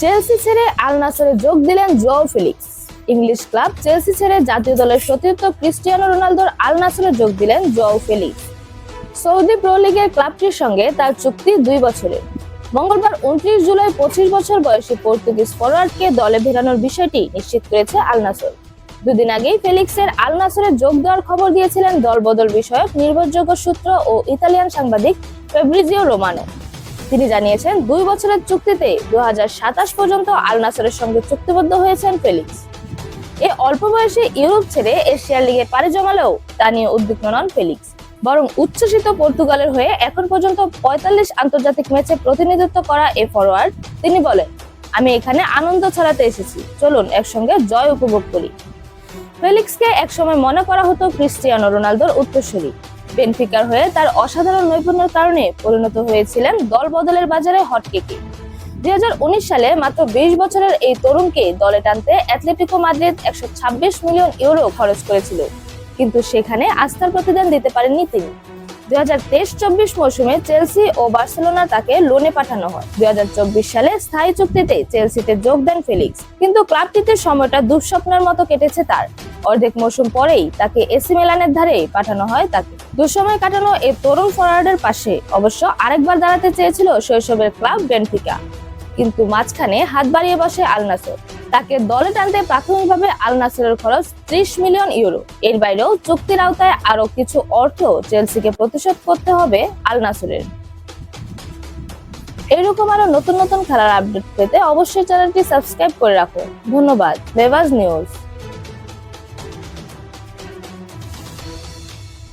Chelsea ছেড়ে আল নাসরে যোগ দিলেন Joao Felix. English club Chelsea ছেড়ে জাতীয় দলের সতীর্থ ক্রিস্টিয়ানো রোনালদোর আল নাসরে যোগ দিলেন জো ফিলিক্স। সৌদি প্রো লিগের ক্লাবটির সঙ্গে তার চুক্তি দুই বছরের। মঙ্গলবার উনত্রিশ জুলাই পঁচিশ বছর বয়সী পর্তুগিজ ফরোয়ার্ডকে দলে ভেড়ানোর বিষয়টি নিশ্চিত করেছে আল নাসর দুদিন আগেই ফেলিক্সের আল নাসরে যোগ দেওয়ার খবর দিয়েছিলেন দলবদল বিষয়ক নির্ভরযোগ্য সূত্র ও ইতালিয়ান সাংবাদিক ফেব্রিজিও রোমানো। তিনি জানিয়েছেন, দুই বছরের চুক্তিতে দু হাজার সাতাশ পর্যন্ত আল নাসরের সঙ্গে চুক্তিবদ্ধ হয়েছেন ফেলিক্স। এ অল্প বয়সে ইউরোপ ছেড়ে এশিয়ার লিগে পাড়ি জমালেও তা নিয়ে উদ্বিগ্ন নন ফেলিক্স। বরং উচ্ছ্বসিত পর্তুগালের হয়ে এখন পর্যন্ত পঁয়তাল্লিশ আন্তর্জাতিক ম্যাচে প্রতিনিধিত্ব করা এ ফরোয়ার্ড, তিনি বলেন, আমি এখানে আনন্দ ছড়াতে এসেছি। চলুন একসঙ্গে জয় উপভোগ করি। ফেলিক্সকে একসময় মনে করা হতো ক্রিস্টিয়ানো রোনালদোর উত্তরসূরি। বেনফিকার হয়ে তার অসাধারণ নৈপুণ্যের কারণে পরিণত হয়েছিলেন দল বদলের বাজারে হটকেকে দুই সালে মাত্র বিশ বছরের এই তরুণকে দলে টানতে অ্যাথলেটিকো মাদ্রিদ একশো ছাব্বিশ মিলিয়ন ইউরো খরচ করেছিল। কিন্তু সেখানে আস্থার প্রতিদান দিতে পারেননি তিনি। দুই হাজার তেইশ চব্বিশ মৌসুমে চেলসি ও বার্সেলোনা তাকে লোনে পাঠানো হয়। দুই হাজার চব্বিশ সালে স্থায়ী চুক্তিতে চেলসিতে যোগ দেন ফেলিক্স। কিন্তু ক্লাবটিতে সময়টা দুঃস্বপ্নের মতো কেটেছে তার। অর্ধেক মৌসুম পরেই তাকে এসি মিলানের ধারে পাঠানো হয় তাকে। দুঃসময় কাটানো এই তরুণ ফরওয়ার্ডের পাশে অবশ্য আরেকবার দাঁড়াতে চেয়েছিল শৈশবের ক্লাব বেনফিকা। কিন্তু মাঝখানে হাত বাড়িয়ে বসে আল নাসর। তাকে দলে টানতে প্রাথমিকভাবে আল নাসরের খরচ ত্রিশ মিলিয়ন ইউরো। এর বাইরেও চুক্তির আওতায় আরও কিছু অর্থ চেলসিকে প্রতিশোধ করতে হবে আল নাসরের। এরকম আরও নতুন নতুন খেলার আপডেট পেতে অবশ্যই চ্যানেলটি সাবস্ক্রাইব করে রাখো ধন্যবাদ। বেবাজ নিউজ।